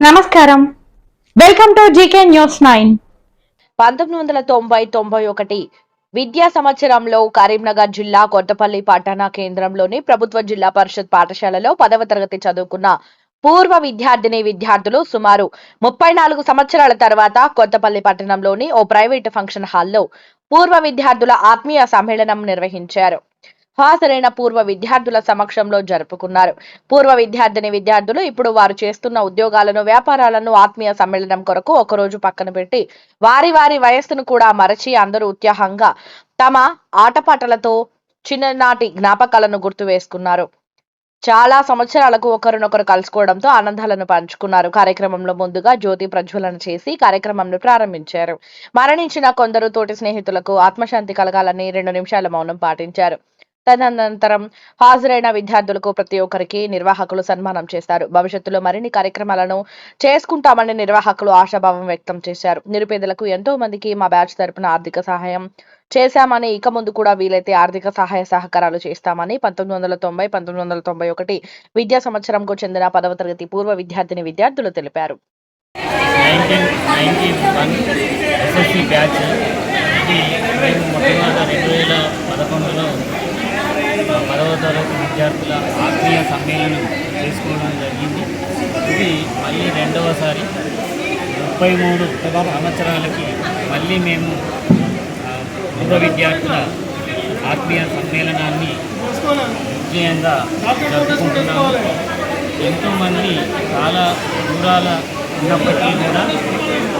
నమస్కారం. Welcome to GK news nine. పంతొమ్మిది వందల తొంభై తొంభై ఒకటి విద్యా సంవత్సరంలో కరీంనగర్ జిల్లా కొత్తపల్లి పట్టణ కేంద్రంలోని ప్రభుత్వ జిల్లా పరిషత్ పాఠశాలలో పదవ తరగతి చదువుకున్న పూర్వ విద్యార్థిని విద్యార్థులు సుమారు ముప్పై నాలుగు సంవత్సరాల తర్వాత కొత్తపల్లి పట్టణంలోని ఓ ప్రైవేట్ ఫంక్షన్ హాల్లో పూర్వ విద్యార్థుల ఆత్మీయ సమ్మేళనం నిర్వహించారు. హాజరైన పూర్వ విద్యార్థుల సమక్షంలో జరుపుకున్నారు. పూర్వ విద్యార్థిని విద్యార్థులు ఇప్పుడు వారు చేస్తున్న ఉద్యోగాలను వ్యాపారాలను ఆత్మీయ సమ్మేళనం కొరకు ఒకరోజు పక్కన పెట్టి వారి వారి వయస్సును కూడా మరచి అందరూ ఉత్సాహంగా తమ ఆటపాటలతో చిన్ననాటి జ్ఞాపకాలను గుర్తు వేసుకున్నారు. చాలా సంవత్సరాలకు ఒకరినొకరు కలుసుకోవడంతో ఆనందాలను పంచుకున్నారు. కార్యక్రమంలో ముందుగా జ్యోతి ప్రజ్వలన చేసి కార్యక్రమంను ప్రారంభించారు. మరణించిన కొందరు తోటి స్నేహితులకు ఆత్మశాంతి కలగాలని రెండు నిమిషాల మౌనం పాటించారు. తదనంతరం హాజరైన విద్యార్థులకు ప్రతి ఒక్కరికి నిర్వాహకులు సన్మానం చేస్తారు. భవిష్యత్తులో మరిన్ని కార్యక్రమాలను చేసుకుంటామని నిర్వాహకులు ఆశాభావం వ్యక్తం చేశారు. నిరుపేదలకు ఎంతో మందికి మా బ్యాచ్ తరపున ఆర్థిక సహాయం చేశామని ఇక ముందు కూడా వీలైతే ఆర్థిక సహాయ సహకారాలు చేస్తామని పంతొమ్మిది వందల తొంభై పంతొమ్మిది వందల తొంభై ఒకటి విద్యా సంవత్సరంకు చెందిన పదవ తరగతి పూర్వ విద్యార్థిని విద్యార్థులు తెలిపారు. ఎస్ఎస్సి బ్యాచ్ ఇది మేము మొట్టమొదట రెండు వేల పదకొండులో పదవ తరగతి విద్యార్థుల ఆత్మీయ సమ్మేళనం చేసుకోవడం జరిగింది. ఇది మళ్ళీ రెండవసారి. ముప్పై మూడు సంవత్సరాలకి మళ్ళీ మేము యువ విద్యార్థుల ఆత్మీయ సమ్మేళనాన్ని విజయంగా జరుపుకుంటున్నాము. ఎంతోమంది చాలా దూరాల ఉన్నప్పటికీ కూడా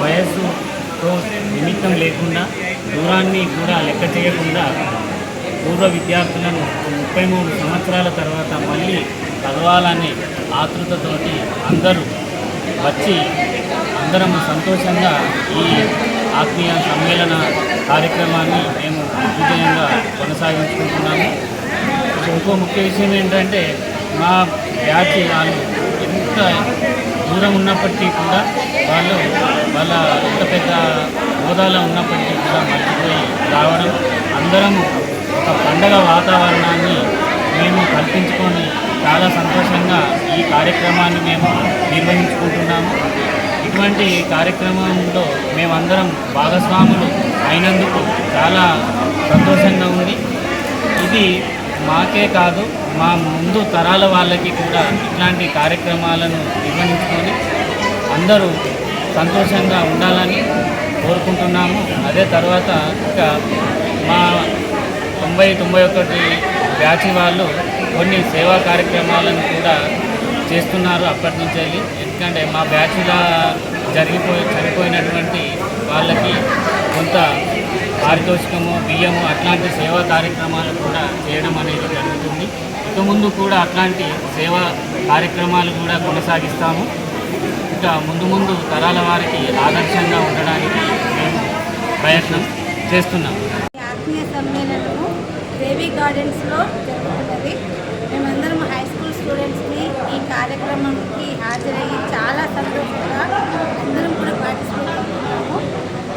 వయస్సుతో నిమిత్తం లేకుండా దూరాన్ని కూడా లెక్క చేయకుండా పూర్వ విద్యార్థులను ముప్పై మూడు సంవత్సరాల తర్వాత మళ్ళీ చదవాలనే ఆతృతతోటి అందరూ వచ్చి అందరం సంతోషంగా ఈ ఆత్మీయ సమ్మేళన కార్యక్రమాన్ని మేము విజయంగా కొనసాగించుకుంటున్నాము. ఇంకో ముఖ్య విషయం ఏంటంటే మా బ్యాచ్ వాళ్ళు ఎంత దూరం ఉన్నప్పటికీ కూడా వాళ్ళు వాళ్ళ ఎంత పెద్ద హోదాలో ఉన్నప్పటికీ కూడా మర్చిపోయి రావడం అందరము ఒక పండగ వాతావరణాన్ని మేము కల్పించుకొని చాలా సంతోషంగా ఈ కార్యక్రమాన్ని మేము నిర్వహించుకుంటున్నాము. ఇటువంటి కార్యక్రమంలో మేమందరం భాగస్వాములు అయినందుకు చాలా సంతోషంగా ఉంది. ఇది మాకే కాదు మా ముందు తరాల వాళ్ళకి కూడా ఇట్లాంటి కార్యక్రమాలను నిర్వహించుకొని అందరూ సంతోషంగా ఉండాలని కోరుకుంటున్నాము. అదే తర్వాత ఇంకా మా తొంభై తొంభై ఒకటి బ్యాచ్ వాళ్ళు కొన్ని సేవా కార్యక్రమాలను కూడా చేస్తున్నారు అప్పటి నుంచి వెళ్ళి. ఎందుకంటే మా బ్యాచ్లా జరిగిపోయి చనిపోయినటువంటి వాళ్ళకి కొంత పారితోషికము బియ్యము అట్లాంటి సేవా కార్యక్రమాలు కూడా చేయడం అనేది జరుగుతుంది. ఇక ముందు కూడా అట్లాంటి సేవా కార్యక్రమాలు కూడా కొనసాగిస్తాము. ఇక ముందు ముందు తరాల వారికి ఆదర్శంగా ఉండడానికి మేము ప్రయత్నం చేస్తున్నాం ఆత్మీయ సమ్మేళనము దేవి గార్డెన్స్లో జరుగుతున్నది. మేమందరం హై స్కూల్ స్టూడెంట్స్ని ఈ కార్యక్రమంకి హాజరయ్యి చాలా సంతోషంగా అందరం కూడా పార్టిసిపేట్ అవుతున్నాము.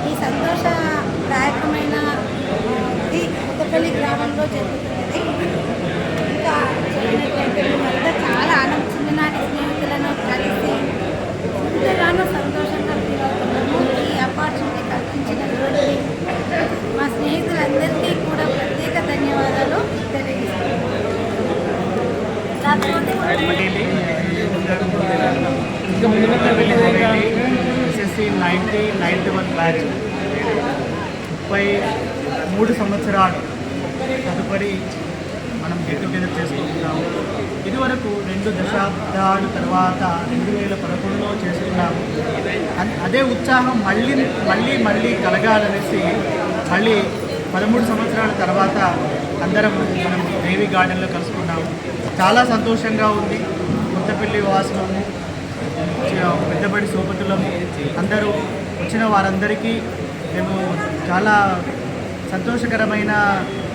ఈ సంతోషదాయకమైన ఇది కొత్తపల్లి గ్రామంలో జరుగుతున్నది. ఇంకా చెప్పినట్లయితే మేమంతా చాలా ఆనంద చిన్ననాటి స్నేహితులను కలిసి ఎంతగానో సంతోషం SSC ninety ninety one batch. ముప్పై మూడు సంవత్సరాలు తదుపరి మనం గెట్ టుగెదర్ చేసుకుంటున్నాము. ఇదివరకు రెండు దశాబ్దాల తర్వాత రెండు వేల పదకొండులో చేసుకున్నాము. అదే ఉత్సాహం మళ్ళీ మళ్ళీ మళ్ళీ కలగాలనేసి మళ్ళీ పదమూడు సంవత్సరాల తర్వాత అందరం మనం దేవి గార్డెన్లో కలుసుకున్నాము. చాలా సంతోషంగా ఉంది. కొత్తపల్లి వాసనము పెద్దబడి సోపతులము అందరూ వచ్చిన వారందరికీ మేము చాలా సంతోషకరమైన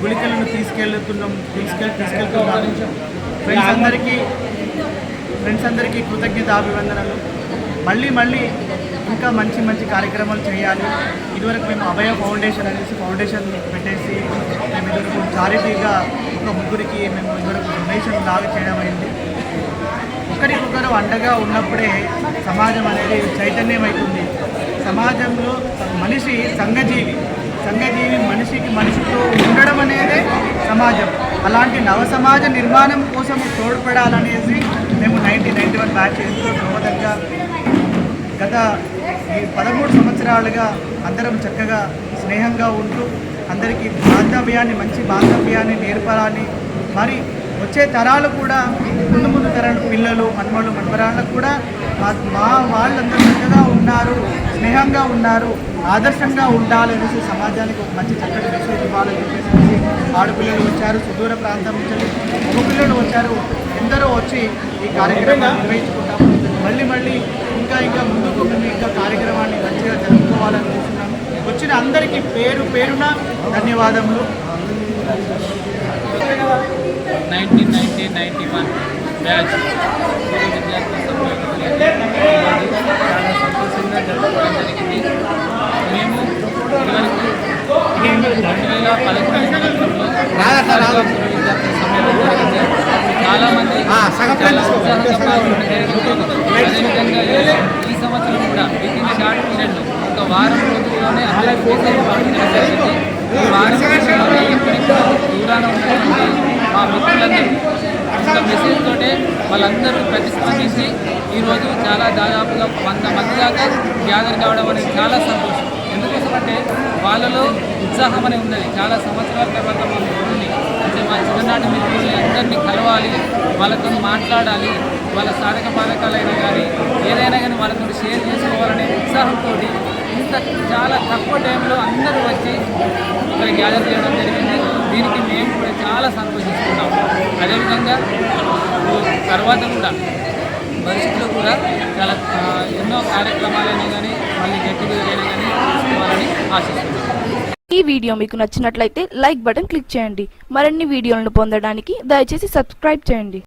గుళికలను తీసుకెళ్తున్నాం తీసుకెళ్ళి తీసుకెళ్తున్నాం. ఫ్రెండ్స్ అందరికీ ఫ్రెండ్స్ అందరికీ కృతజ్ఞత అభివందనలు మళ్ళీ మళ్ళీ ఇంకా మంచి మంచి కార్యక్రమాలు చేయాలి. ఇదివరకు మేము అభయ ఫౌండేషన్ అనేసి ఫౌండేషన్ పెట్టేసి మేము ఇదివరకు చారిటీగా ఒక ముగ్గురికి మేము ఇదివరకు డొనేషన్ లాగా చేయడం అయింది. ఒకరికొకరు అండగా ఉన్నప్పుడే సమాజం అనేది చైతన్యమవుతుంది సమాజంలో మనిషి సంఘజీవి. సంఘజీవి మనిషికి మనిషితో ఉండడం అనేదే సమాజం. అలాంటి నవ సమాజ నిర్మాణం కోసం తోడ్పడాలనేసి మేము నైన్టీన్ నైన్టీ వన్ బ్యాచ్ ఎంతో దృఢంగా గత ఈ పదమూడు సంవత్సరాలుగా అందరం చక్కగా స్నేహంగా ఉంటూ అందరికీ బాంధవ్యాన్ని మంచి బాంధవ్యాన్ని నేర్పాలని మరి వచ్చే తరాలు కూడా ముందు ముందు తరాలు పిల్లలు మన్మలు మనవరాళ్ళకు కూడా మా మా వాళ్ళందరూ చక్కగా ఉన్నారు స్నేహంగా ఉన్నారు ఆదర్శంగా ఉండాలనేసి సమాజానికి ఒక మంచి చక్కటి మెసేజ్ ఇవ్వాలని చెప్పేసి ఆడపిల్లలు వచ్చారు సుదూర ప్రాంతం నుంచి మగపిల్లలు వచ్చారు ఎందరో వచ్చి ఈ కార్యక్రమాన్ని నిర్వహించుకుంటాము మళ్ళీ మళ్ళీ ఇంకా ఇంకా ముందుకు మేము ఇంకా కార్యక్రమాన్ని మంచిగా జరుపుకోవాలని చూస్తున్నాము వచ్చిన అందరికీ పేరు పేరున ధన్యవాదములు. Nineteen ninety ninety one batch విద్యార్థి చాలా సంతోషంగా జరుపుకోవడం జరిగింది మేము ఇదివరకు రెండు వేల పదకొండు సంవత్సరంలో సమ్మేళనం జరిగింది చాలామంది చాలా అదేవిధంగా ఈ- సంవత్సరం కూడా విత్ ఇన్ షార్ట్ పీరియడ్లో ఒక వారం రోజుల్లోనే అందరికీ ఈ వారం రోజుల్లోనే ఇప్పటికీ దూరాన ఉన్నటువంటి మా మిత్రులందరూ ఒక మెసేజ్ తోటే వాళ్ళందరూ ప్రతిస్పందించి ఈరోజు చాలా దాదాపుగా వంద మంది దాకా గ్యాదర్ కావడం అనేది చాలా సంతోషం. ఎందుకోసమంటే వాళ్ళలో ఉత్సాహం అనేది ఉన్నది. చాలా సంవత్సరాల తర్వాత మా మిత్రుల్ని అంటే మా చిన్ననాటి మిత్రుల్ని అందరినీ కలవాలి వాళ్ళతో మాట్లాడాలి వాళ్ళ సాధక బాధకాలైనా కానీ ఏదైనా కానీ వాళ్ళతో షేర్ చేసుకోవాలనే ఉత్సాహంతో ఇంత చాలా తక్కువ టైంలో అందరూ వచ్చి ఇక్కడ గ్యాదర్ చేయడం జరిగింది. దీనికి మేము కూడా చాలా సంతోషిస్తున్నాం. అదేవిధంగా తర్వాత కూడా భవిష్యత్తులో కూడా చాలా ఎన్నో కార్యక్రమాలైనా కానీ మళ్ళీ గట్టి అయినా కానీ తీసుకోవాలని ఆశిస్తున్నాం. ఈ వీడియో మీకు నచ్చినట్లయితే లైక్ బటన్ క్లిక్ చేయండి. మరిన్ని వీడియోలను పొందడానికి దయచేసి సబ్స్క్రైబ్ చేయండి.